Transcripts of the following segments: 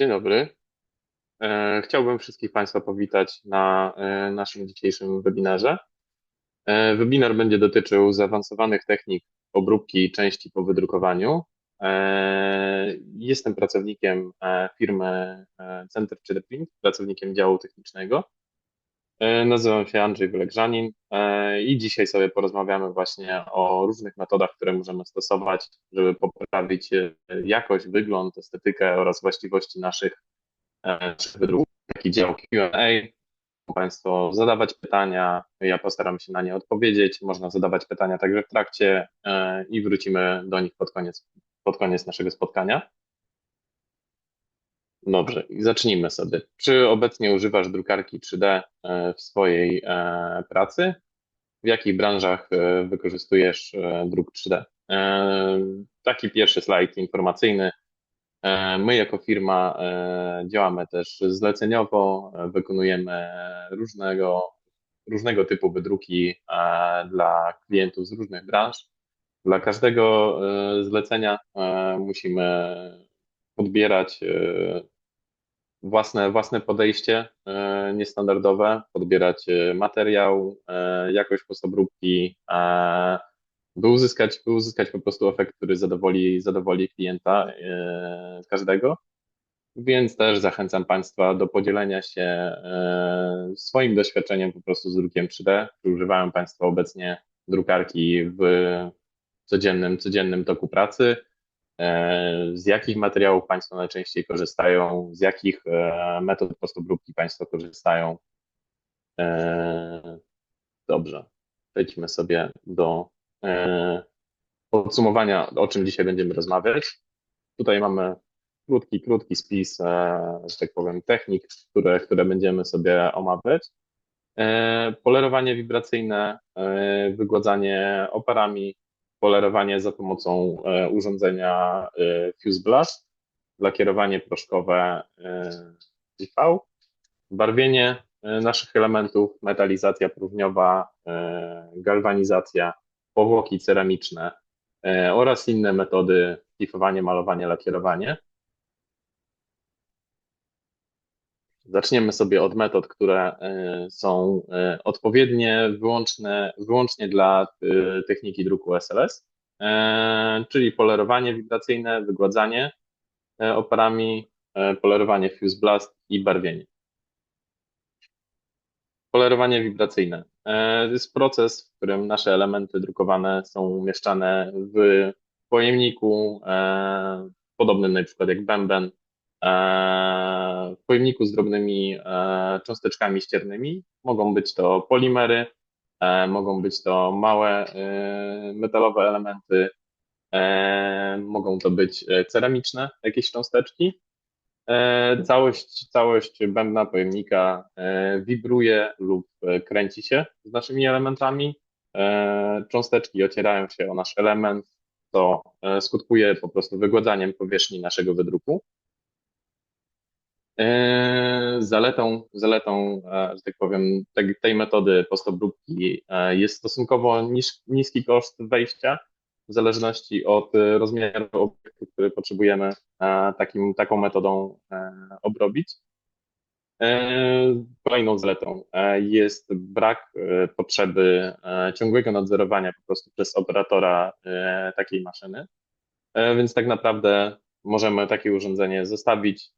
Dzień dobry. E, Chciałbym wszystkich Państwa powitać na e, naszym dzisiejszym webinarze. E, Webinar będzie dotyczył zaawansowanych technik obróbki części po wydrukowaniu. Jestem pracownikiem firmy Center 3D Print, pracownikiem działu technicznego. E, Nazywam się Andrzej Wylegrzanin e, i dzisiaj sobie porozmawiamy właśnie o różnych metodach, które możemy stosować, żeby poprawić e, jakość, wygląd, estetykę oraz właściwości naszych, wydruków. Taki dział Q&A. Państwo zadawać pytania, ja postaram się na nie odpowiedzieć. Można zadawać pytania także w trakcie i wrócimy do nich pod koniec, pod koniec naszego spotkania. Dobrze, i zacznijmy sobie. Czy obecnie używasz drukarki 3D e, w swojej e, pracy? W jakich branżach e, wykorzystujesz druk 3D? Taki pierwszy slajd informacyjny. My jako firma działamy też zleceniowo, wykonujemy różnego, różnego typu wydruki dla klientów z różnych branż. Dla każdego zlecenia musimy podbierać własne, własne podejście e, niestandardowe, podbierać e, materiał, e, jakość postobróbki, by uzyskać, by uzyskać po prostu efekt, który zadowoli, zadowoli klienta każdego. Więc też zachęcam Państwa do podzielenia się swoim doświadczeniem po prostu z drukiem 3D. Czy używają Państwo obecnie drukarki w codziennym, codziennym toku pracy? E, z jakich materiałów Państwo najczęściej korzystają, z jakich e, metod postobróbki Państwo korzystają. E, dobrze, przejdźmy sobie do podsumowania, o czym dzisiaj będziemy rozmawiać. Tutaj mamy krótki, krótki spis, że tak powiem, technik, które, które będziemy sobie omawiać. Polerowanie wibracyjne, wygładzanie oparami, polerowanie za pomocą e, urządzenia e, Fuse Blast, lakierowanie proszkowe IV, e, barwienie naszych elementów, metalizacja próżniowa, galwanizacja, powłoki ceramiczne oraz inne metody szlifowanie, malowanie, lakierowanie. Zaczniemy sobie od metod, które e, są e, odpowiednie wyłączne, wyłącznie dla e, techniki druku SLS, czyli polerowanie wibracyjne, wygładzanie oparami, polerowanie fuse blast i barwienie. Polerowanie wibracyjne. To jest proces, w którym nasze elementy drukowane są umieszczane w pojemniku podobnym na przykład jak bęben, w pojemniku z drobnymi e, cząsteczkami ściernymi. Mogą być to polimery, e, mogą być to małe e, metalowe elementy, mogą to być ceramiczne jakieś cząsteczki. Całość, całość bębna pojemnika wibruje lub kręci się z naszymi elementami. Cząsteczki ocierają się o nasz element, to skutkuje po prostu wygładzaniem powierzchni naszego wydruku. E, zaletą, zaletą, e, że tak powiem, tej metody postobróbki e, jest stosunkowo nis, niski koszt wejścia, w zależności od rozmiaru obiektu, który potrzebujemy takim, taką metodą obrobić. Kolejną zaletą jest brak potrzeby ciągłego nadzorowania po prostu przez operatora takiej maszyny. Więc tak naprawdę możemy takie urządzenie zostawić,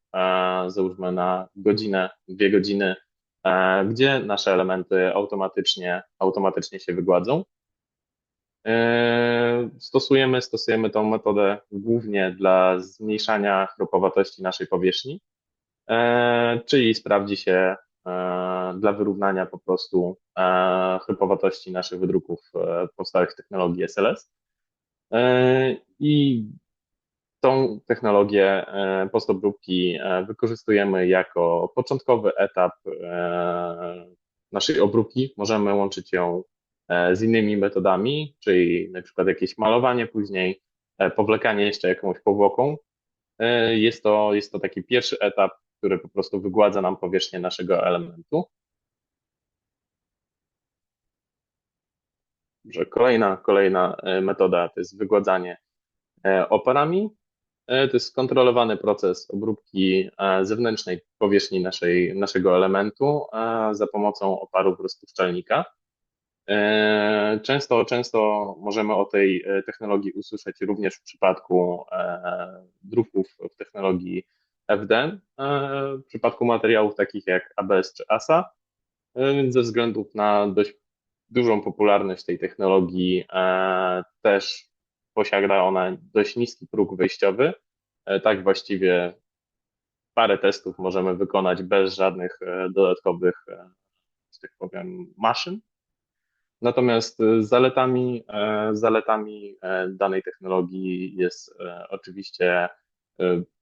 załóżmy na godzinę, dwie godziny, e, gdzie nasze elementy automatycznie, automatycznie się wygładzą. E, stosujemy, stosujemy tą metodę głównie dla zmniejszania chropowatości naszej powierzchni, czyli sprawdzi się dla wyrównania po prostu chropowatości naszych wydruków powstałych w technologii SLS. I tą technologię e, postobróbki e, wykorzystujemy jako początkowy etap e, naszej obróbki. Możemy łączyć ją z innymi metodami, czyli na przykład jakieś malowanie później, powlekanie jeszcze jakąś powłoką. Jest to, jest to taki pierwszy etap, który po prostu wygładza nam powierzchnię naszego elementu. Kolejna, kolejna metoda to jest wygładzanie oparami. E, To jest skontrolowany proces obróbki e, zewnętrznej powierzchni naszej, naszego elementu e, za pomocą oparów rozpuszczalnika. Często, często możemy o tej technologii usłyszeć również w przypadku druków w technologii FDM, w przypadku materiałów takich jak ABS czy ASA, więc ze względów na dość dużą popularność tej technologii też posiada ona dość niski próg wyjściowy. E, Tak właściwie parę testów możemy wykonać bez żadnych e, dodatkowych, e, że tak powiem, maszyn. Natomiast zaletami, zaletami danej technologii jest oczywiście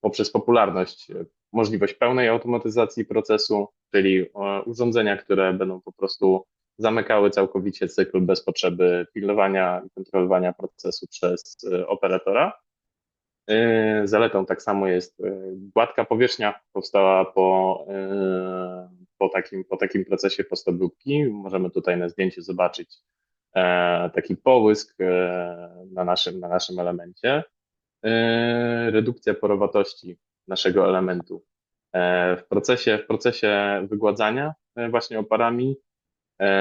poprzez popularność możliwość pełnej automatyzacji procesu, czyli urządzenia, które będą po prostu zamykały całkowicie cykl bez potrzeby pilnowania i kontrolowania procesu przez e, operatora. E, Zaletą tak samo jest e, gładka powierzchnia, powstała po, po takim, po takim procesie postobróbki. Możemy tutaj na zdjęciu zobaczyć e, taki połysk e, na naszym, na naszym elemencie. E, Redukcja porowatości naszego elementu. W procesie, w procesie wygładzania właśnie oparami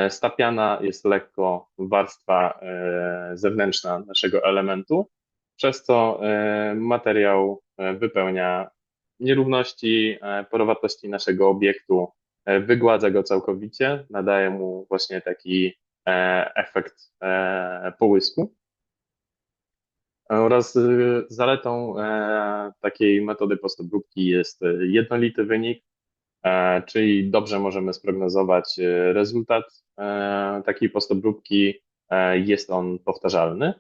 stapiana jest lekko warstwa e, zewnętrzna naszego elementu, przez co e, materiał e, wypełnia nierówności, e, porowatości naszego obiektu, e, wygładza go całkowicie, nadaje mu właśnie taki e, efekt e, połysku. Oraz zaletą e, takiej metody postobróbki jest jednolity wynik, e, czyli dobrze możemy sprognozować y, rezultat e, takiej postobróbki. E, Jest on powtarzalny.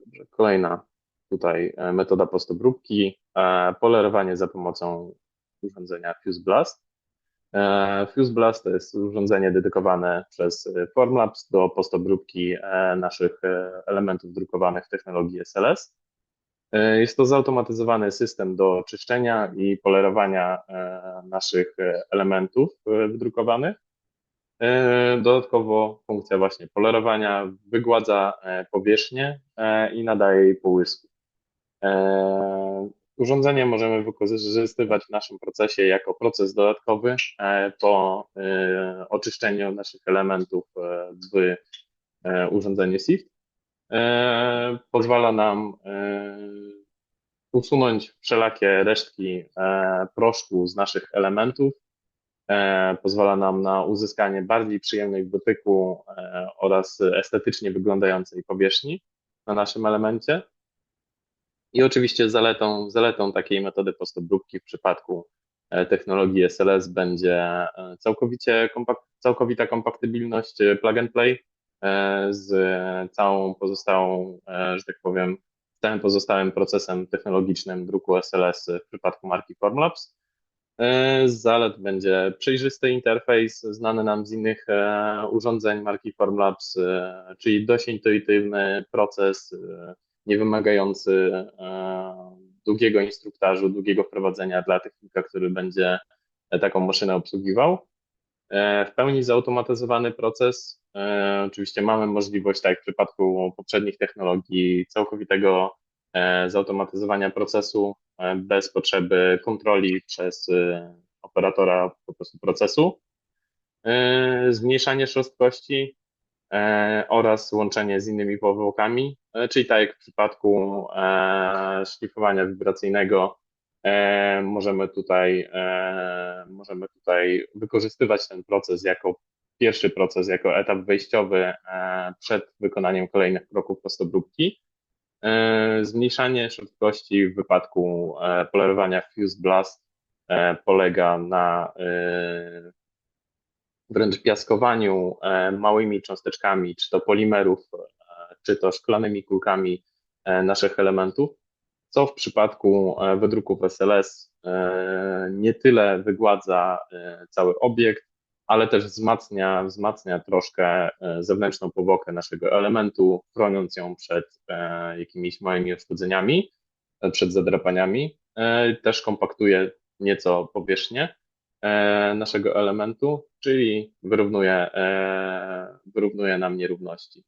Dobrze, Kolejna tutaj e, metoda postobróbki, e, polerowanie za pomocą urządzenia Fuse Blast. E, Fuse Blast to jest urządzenie dedykowane przez e, Formlabs do postobróbki e, naszych e, elementów drukowanych w technologii SLS. E, Jest to zautomatyzowany system do czyszczenia i polerowania e, naszych e, elementów wydrukowanych. Dodatkowo funkcja właśnie polerowania wygładza powierzchnię i nadaje jej połysku. Urządzenie możemy wykorzystywać w naszym procesie jako proces dodatkowy po oczyszczeniu naszych elementów w urządzeniu SIFT. E, Pozwala nam e, usunąć wszelakie resztki e, proszku z naszych elementów. Pozwala nam na uzyskanie bardziej przyjemnej w dotyku oraz estetycznie wyglądającej powierzchni na naszym elemencie. I oczywiście zaletą, zaletą takiej metody postobróbki w przypadku technologii SLS będzie całkowicie całkowita kompatybilność plug and play z całą pozostałą, e, że tak powiem, całym pozostałym procesem technologicznym druku SLS w przypadku marki Formlabs. E, Z zalet będzie przejrzysty interfejs znany nam z innych e, urządzeń marki Formlabs, e, czyli dość intuitywny proces, e, nie wymagający e, długiego instruktażu, długiego wprowadzenia dla technika, który będzie taką maszynę obsługiwał. E, W pełni zautomatyzowany proces. E, Oczywiście mamy możliwość, tak jak w przypadku poprzednich technologii, całkowitego e, zautomatyzowania procesu e, bez potrzeby kontroli przez operatora po prostu procesu. Zmniejszanie szorstkości oraz łączenie z innymi powłokami, czyli tak jak w przypadku szlifowania wibracyjnego, możemy tutaj, możemy tutaj wykorzystywać ten proces jako pierwszy proces, jako etap wejściowy e, przed wykonaniem kolejnych kroków postobróbki. E, Zmniejszanie szybkości w wypadku e, polerowania Fuse Blast polega na wręcz piaskowaniu małymi cząsteczkami, czy to polimerów, czy to szklanymi kulkami naszych elementów, co w przypadku wydruków SLS nie tyle wygładza cały obiekt, ale też wzmacnia, wzmacnia troszkę e, zewnętrzną powłokę naszego elementu, chroniąc ją przed e, jakimiś małymi uszkodzeniami, e, przed zadrapaniami. Też kompaktuje nieco powierzchnię naszego elementu, czyli wyrównuje, wyrównuje nam nierówności.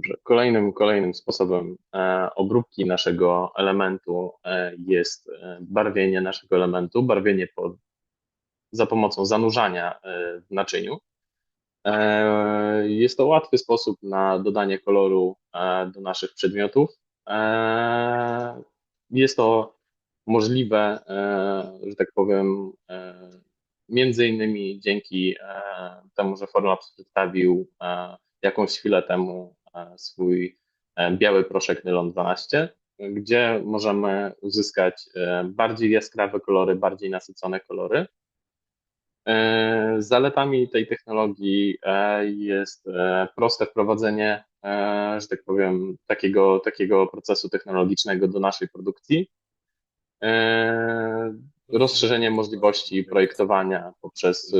Dobrze. Kolejnym, kolejnym sposobem e, obróbki naszego elementu e, jest e, barwienie naszego elementu, barwienie po, za pomocą zanurzania w naczyniu. Jest to łatwy sposób na dodanie koloru do naszych przedmiotów. Jest to możliwe, że tak powiem, między innymi dzięki temu, że Formlabs przedstawił jakąś chwilę temu swój e, biały proszek Nylon 12, gdzie możemy uzyskać e, bardziej jaskrawe kolory, bardziej nasycone kolory. E, zaletami tej technologii jest proste wprowadzenie, że tak powiem, takiego, takiego procesu technologicznego do naszej produkcji, rozszerzenie możliwości projektowania poprzez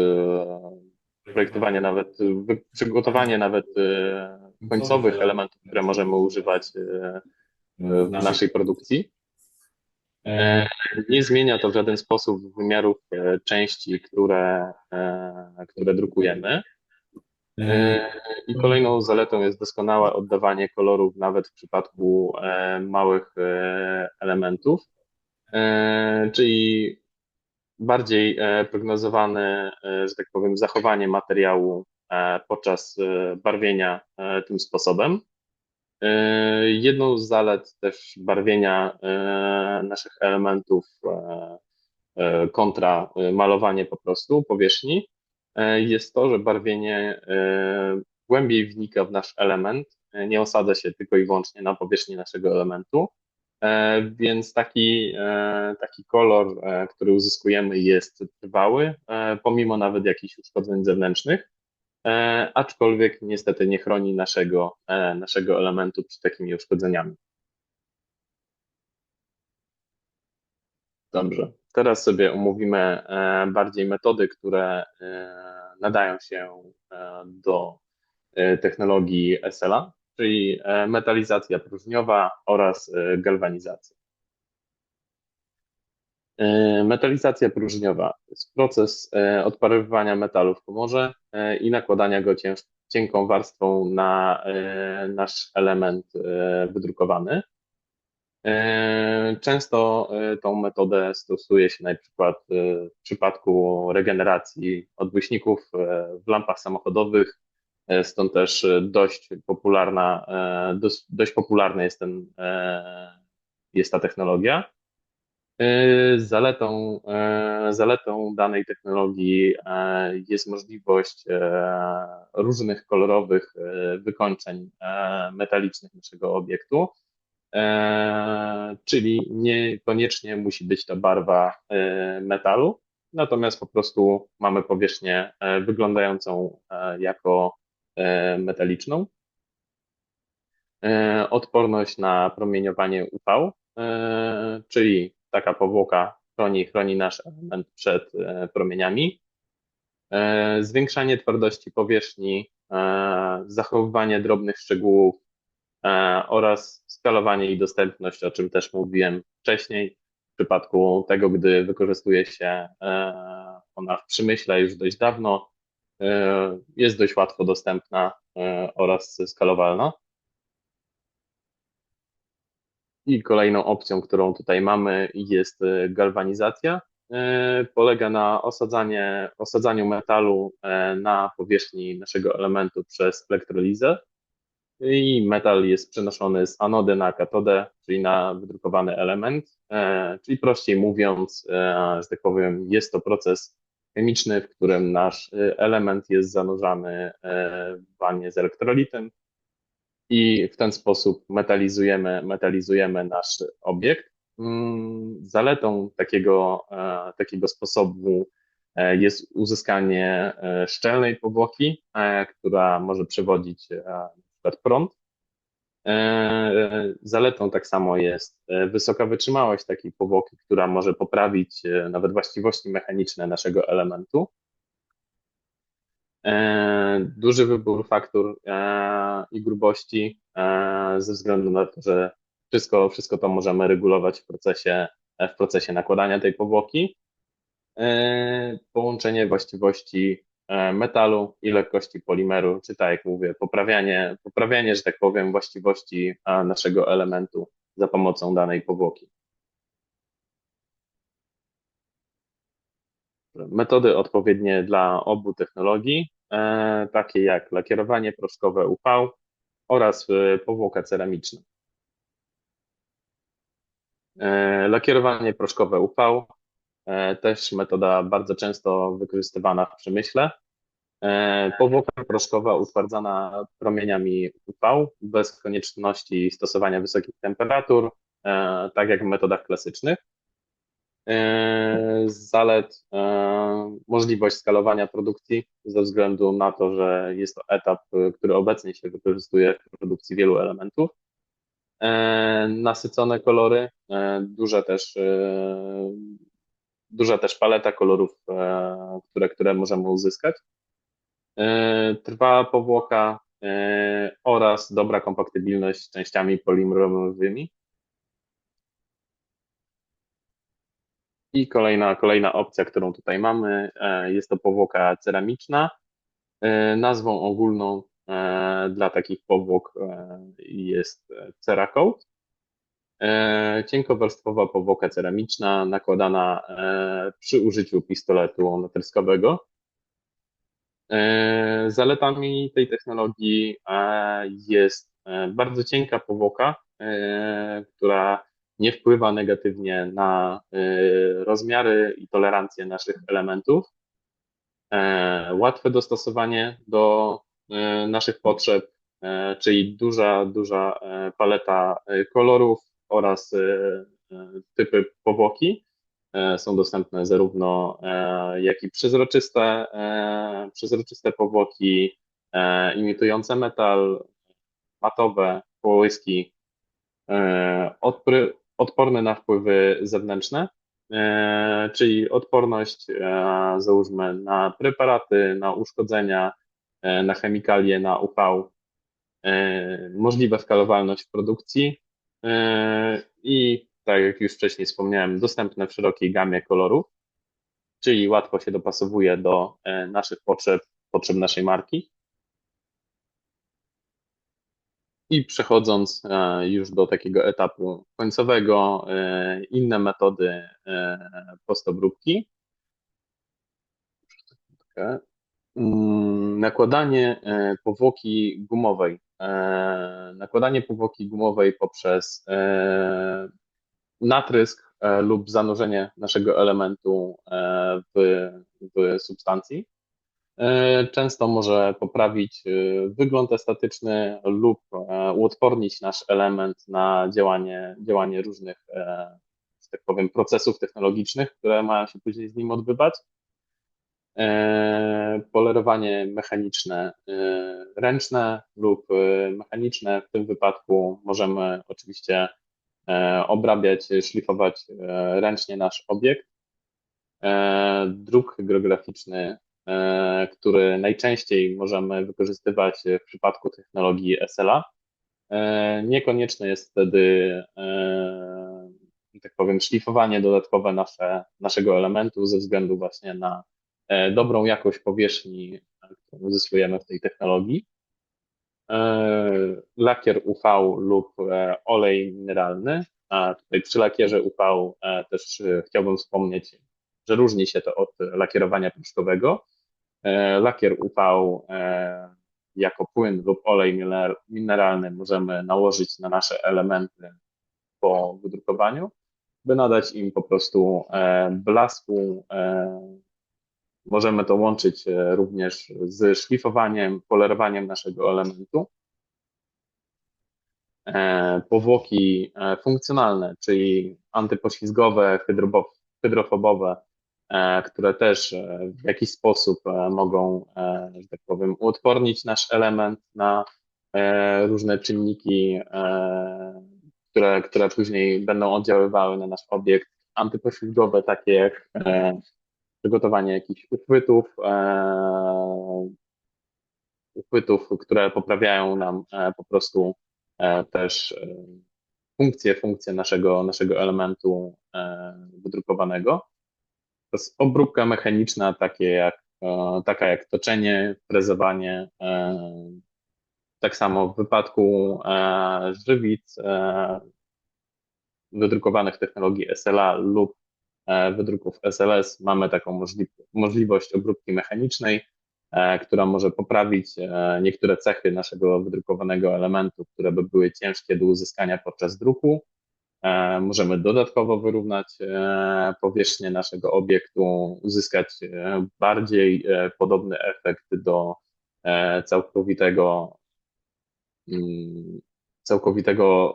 projektowanie nawet, przygotowanie nawet końcowych elementów, które możemy używać e, w naszej produkcji. E, nie zmienia to w żaden sposób wymiarów e, części, które, które drukujemy. I kolejną zaletą jest doskonałe oddawanie kolorów nawet w przypadku małych elementów, czyli bardziej prognozowane, że tak powiem, zachowanie materiału E, podczas e, barwienia e, tym sposobem. Jedną z zalet też barwienia naszych elementów kontra malowanie po prostu powierzchni jest to, że barwienie głębiej wnika w nasz element, nie osadza się tylko i wyłącznie na powierzchni naszego elementu, więc taki, taki kolor, który uzyskujemy jest trwały, pomimo nawet jakichś uszkodzeń zewnętrznych. E, aczkolwiek niestety nie chroni naszego, e, naszego elementu przed takimi uszkodzeniami. Dobrze, teraz sobie omówimy e, bardziej metody, które nadają się do technologii SLA, czyli metalizacja próżniowa oraz galwanizacja. E, metalizacja próżniowa to jest proces e, odparowywania metalu w komorze e, i nakładania go cienką warstwą na nasz element wydrukowany. Często tą metodę stosuje się na przykład w przypadku regeneracji odbłyśników w lampach samochodowych, stąd też dość popularna, dość, dość popularna jest, ten, jest ta technologia. E, zaletą, e, zaletą danej technologii e, jest możliwość różnych kolorowych wykończeń metalicznych naszego obiektu, czyli niekoniecznie musi być to barwa metalu, natomiast po prostu mamy powierzchnię wyglądającą jako metaliczną. Odporność na promieniowanie UV, czyli taka powłoka chroni, chroni nasz element przed e, promieniami. E, zwiększanie twardości powierzchni, e, zachowywanie drobnych szczegółów oraz skalowanie i dostępność, o czym też mówiłem wcześniej, w przypadku tego, gdy wykorzystuje się ona w przemyśle już dość dawno, jest dość łatwo dostępna oraz skalowalna. I kolejną opcją, którą tutaj mamy, jest e, galwanizacja. E, polega na osadzanie, osadzaniu metalu e, na powierzchni naszego elementu przez elektrolizę. I metal jest przenoszony z anody na katodę, czyli na wydrukowany element. Czyli prościej mówiąc, że tak powiem, jest to proces chemiczny, w którym nasz element jest zanurzany w z elektrolitem i w ten sposób metalizujemy, metalizujemy nasz obiekt. Mm, zaletą takiego, e, takiego sposobu e, jest uzyskanie e, szczelnej powłoki, która może przewodzić przykład prąd. Zaletą tak samo jest wysoka wytrzymałość takiej powłoki, która może poprawić nawet właściwości mechaniczne naszego elementu. E, duży wybór faktur e, i grubości e, ze względu na to, że wszystko, wszystko to możemy regulować w procesie, w procesie nakładania tej powłoki. Połączenie właściwości metalu i lekkości polimeru, czy tak jak mówię, poprawianie, poprawianie, że tak powiem, właściwości naszego elementu za pomocą danej powłoki. Metody odpowiednie dla obu technologii, e, takie jak lakierowanie proszkowe UV oraz powłoka ceramiczna. Lakierowanie proszkowe UV E, też metoda bardzo często wykorzystywana w przemyśle. E, powłoka proszkowa utwardzana promieniami UV bez konieczności stosowania wysokich temperatur, e, tak jak w metodach klasycznych. Z zalet możliwość skalowania produkcji ze względu na to, że jest to etap, który obecnie się wykorzystuje w produkcji wielu elementów. Nasycone kolory, duże też duża też paleta kolorów, które, które możemy uzyskać. Trwała powłoka oraz dobra kompatybilność z częściami polimerowymi. I kolejna, kolejna opcja, którą tutaj mamy, jest to powłoka ceramiczna. Nazwą ogólną dla takich powłok jest Ceracoat. E, cienkowarstwowa powłoka ceramiczna nakładana e, przy użyciu pistoletu natryskowego. E, zaletami tej technologii jest bardzo cienka powłoka, która nie wpływa negatywnie na rozmiary i tolerancję naszych elementów. Łatwe dostosowanie do naszych potrzeb, czyli duża, duża paleta kolorów, oraz e, e, typy powłoki e, są dostępne zarówno jak i przezroczyste, przezroczyste powłoki imitujące metal, matowe, połyski, odporne na wpływy zewnętrzne, czyli odporność załóżmy na preparaty, na uszkodzenia, na chemikalie, na UV, możliwa skalowalność produkcji, E, i tak jak już wcześniej wspomniałem, dostępne w szerokiej gamie kolorów, czyli łatwo się dopasowuje do e, naszych potrzeb, potrzeb naszej marki. I przechodząc e, już do takiego etapu końcowego, inne metody postobróbki. Mm, nakładanie powłoki gumowej E, nakładanie powłoki gumowej poprzez e, natrysk e, lub zanurzenie naszego elementu w, w substancji często może poprawić wygląd estetyczny lub uodpornić nasz element na działanie, działanie różnych, że tak powiem, procesów technologicznych, które mają się później z nim odbywać. E, polerowanie mechaniczne e, ręczne lub e, mechaniczne. W tym wypadku możemy oczywiście obrabiać, szlifować ręcznie nasz obiekt. Druk hygrograficzny, który najczęściej możemy wykorzystywać w przypadku technologii SLA. Niekonieczne jest wtedy, tak powiem, szlifowanie dodatkowe nasze, naszego elementu ze względu właśnie na E, dobrą jakość powierzchni, którą uzyskujemy w tej technologii. E, lakier UV lub e, olej mineralny. A tutaj przy lakierze UV też chciałbym wspomnieć, że różni się to od lakierowania proszkowego. Lakier UV jako płyn lub olej mineralny możemy nałożyć na nasze elementy po wydrukowaniu, by nadać im po prostu blasku, Możemy to łączyć e, również z szlifowaniem, polerowaniem naszego elementu. E, powłoki e, funkcjonalne, czyli antypoślizgowe, hydrofobowe, które też w jakiś sposób mogą, że tak powiem, uodpornić nasz element na różne czynniki, które, które później będą oddziaływały na nasz obiekt. Antypoślizgowe, takie jak przygotowanie jakichś uchwytów, e, uchwytów, które poprawiają nam e, po prostu e, też funkcję, funkcję naszego, naszego elementu wydrukowanego. To jest obróbka mechaniczna, takie jak taka jak toczenie, frezowanie. Tak samo w wypadku żywic wydrukowanych technologii SLA lub wydruków SLS mamy taką możliwość obróbki mechanicznej, która może poprawić niektóre cechy naszego wydrukowanego elementu, które by były ciężkie do uzyskania podczas druku E, możemy dodatkowo wyrównać e, powierzchnię naszego obiektu, uzyskać e, bardziej podobny efekt do całkowitego, mm, całkowitego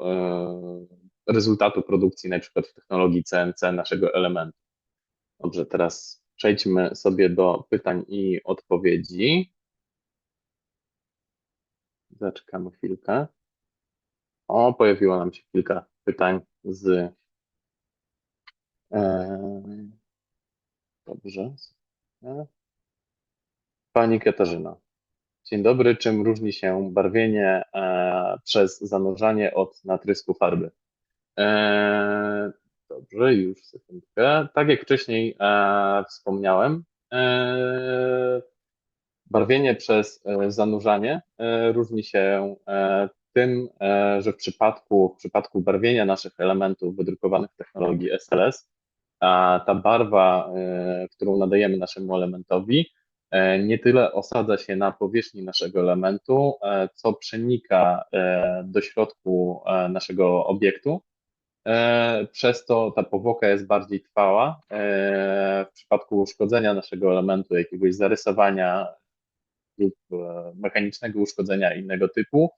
rezultatu produkcji, na przykład w technologii CNC naszego elementu. Dobrze, teraz przejdźmy sobie do pytań i odpowiedzi. Zaczekamy chwilkę. O, pojawiło nam się kilka pytań z. E, dobrze. Pani Katarzyna. Dzień dobry. Czym różni się barwienie e, przez zanurzanie od natrysku farby? E, dobrze, już sekundkę. Tak jak wcześniej wspomniałem, barwienie przez zanurzanie różni się tym, e, że w przypadku, w przypadku barwienia naszych elementów wydrukowanych w technologii SLS, ta barwa, e, którą nadajemy naszemu elementowi, e, nie tyle osadza się na powierzchni naszego elementu, co przenika do środku naszego obiektu. Przez to ta powłoka jest bardziej trwała. W przypadku uszkodzenia naszego elementu, jakiegoś zarysowania lub mechanicznego uszkodzenia innego typu,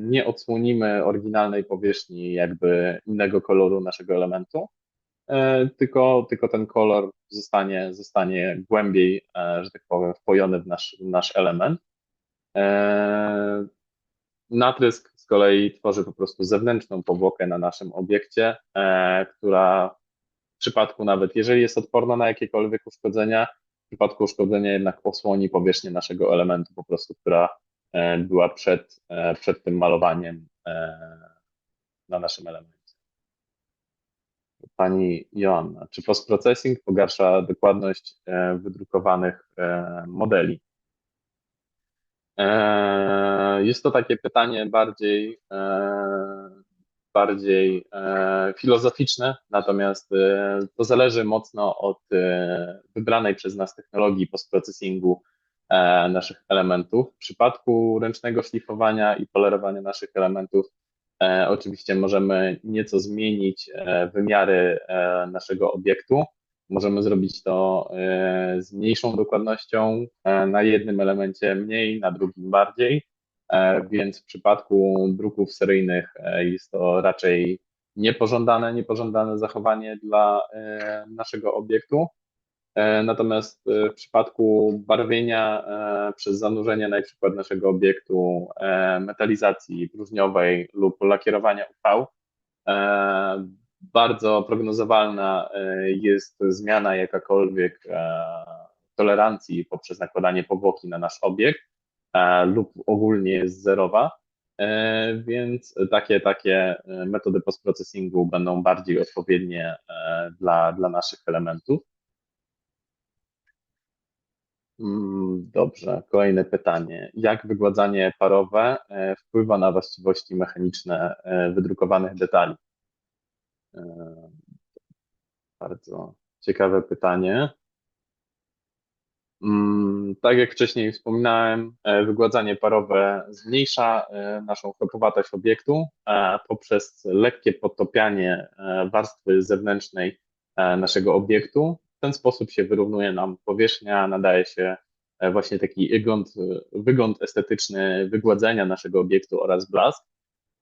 nie odsłonimy oryginalnej powierzchni jakby innego koloru naszego elementu, e, tylko, tylko ten kolor zostanie, zostanie głębiej, e, że tak powiem, wpojony w nasz, w nasz element. Natrysk z kolei tworzy po prostu zewnętrzną powłokę na naszym obiekcie, która w przypadku nawet, jeżeli jest odporna na jakiekolwiek uszkodzenia, w przypadku uszkodzenia jednak osłoni powierzchnię naszego elementu po prostu, która E, była przed, e, przed tym malowaniem e, na naszym elemencie. Pani Joanna, czy postprocessing pogarsza dokładność wydrukowanych modeli? Jest to takie pytanie bardziej, bardziej filozoficzne, natomiast to zależy mocno od wybranej przez nas technologii postprocessingu E, naszych elementów. W przypadku ręcznego szlifowania i polerowania naszych elementów, e, oczywiście możemy nieco zmienić e, wymiary naszego obiektu. Możemy zrobić to z mniejszą dokładnością, na jednym elemencie mniej, na drugim bardziej, więc w przypadku druków seryjnych jest to raczej niepożądane, niepożądane zachowanie dla naszego obiektu. E, natomiast e, w przypadku barwienia e, przez zanurzenie na przykład naszego obiektu metalizacji próżniowej lub lakierowania UV, bardzo prognozowalna jest zmiana jakakolwiek tolerancji poprzez nakładanie powłoki na nasz obiekt lub ogólnie jest zerowa. Więc takie, takie metody postprocessingu będą bardziej odpowiednie dla, dla naszych elementów. Mm, dobrze, kolejne pytanie. Jak wygładzanie parowe e, wpływa na właściwości mechaniczne e, wydrukowanych detali? E, bardzo ciekawe pytanie. Mm, tak jak wcześniej wspominałem, wygładzanie parowe zmniejsza naszą chropowatość obiektu poprzez lekkie podtopianie warstwy zewnętrznej naszego obiektu ten sposób się wyrównuje nam powierzchnia, nadaje się e, właśnie taki wygląd, wygląd estetyczny wygładzenia naszego obiektu oraz blask.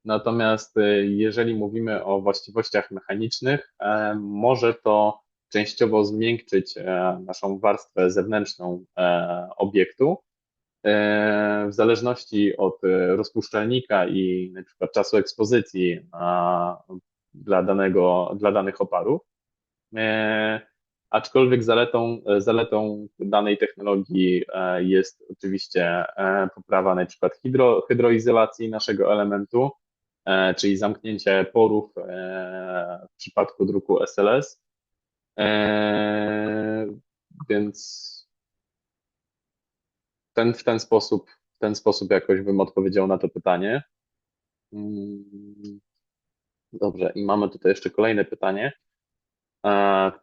Natomiast e, jeżeli mówimy o właściwościach mechanicznych, e, może to częściowo zmiękczyć naszą warstwę zewnętrzną obiektu. W zależności od rozpuszczalnika i na przykład czasu ekspozycji dla, danego, dla danych oparów, Aczkolwiek zaletą, zaletą danej technologii e, jest oczywiście e, poprawa na przykład hydro, hydroizolacji naszego elementu, e, czyli zamknięcie porów w przypadku druku SLS. Więc ten, w ten sposób, w ten sposób jakoś bym odpowiedział na to pytanie. Mm, Dobrze, i mamy tutaj jeszcze kolejne pytanie.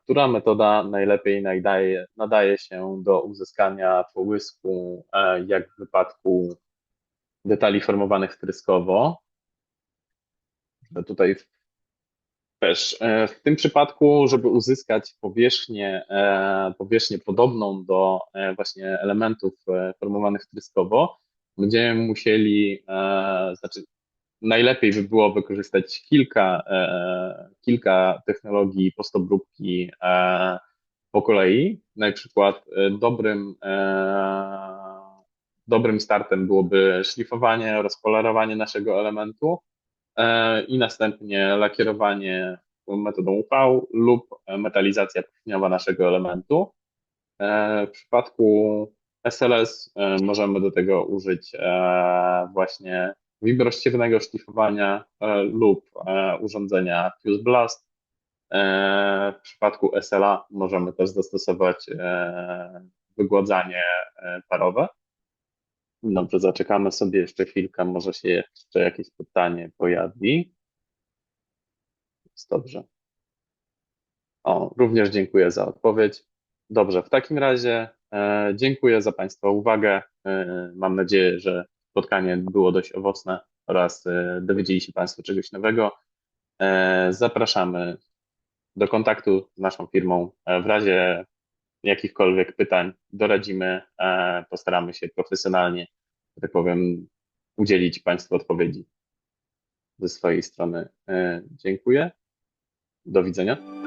Która metoda najlepiej nadaje, nadaje się do uzyskania połysku, e, jak w wypadku detali formowanych wtryskowo? Że Tutaj też e, w tym przypadku, żeby uzyskać powierzchnię, e, powierzchnię podobną do właśnie elementów formowanych wtryskowo, będziemy musieli, znaczy najlepiej by było wykorzystać kilka, e, kilka technologii postobróbki e, po kolei. Na przykład e, dobrym, dobrym startem byłoby szlifowanie, rozpolerowanie naszego elementu i następnie lakierowanie metodą UV lub metalizacja powierzchniowa naszego elementu. W przypadku SLS możemy do tego użyć właśnie wibrościewnego szlifowania e, lub e, urządzenia Fuse Blast. E, W przypadku SLA możemy też zastosować wygładzanie parowe. Dobrze, zaczekamy sobie jeszcze chwilkę, może się jeszcze jakieś pytanie pojawi. Jest dobrze. O, również dziękuję za odpowiedź. Dobrze, w takim razie dziękuję za Państwa uwagę. Mam nadzieję, że spotkanie było dość owocne oraz e, dowiedzieli się Państwo czegoś nowego. E, zapraszamy do kontaktu z naszą firmą. E, w razie jakichkolwiek pytań doradzimy, postaramy się profesjonalnie, tak powiem, udzielić Państwu odpowiedzi ze swojej strony. Dziękuję. Do widzenia.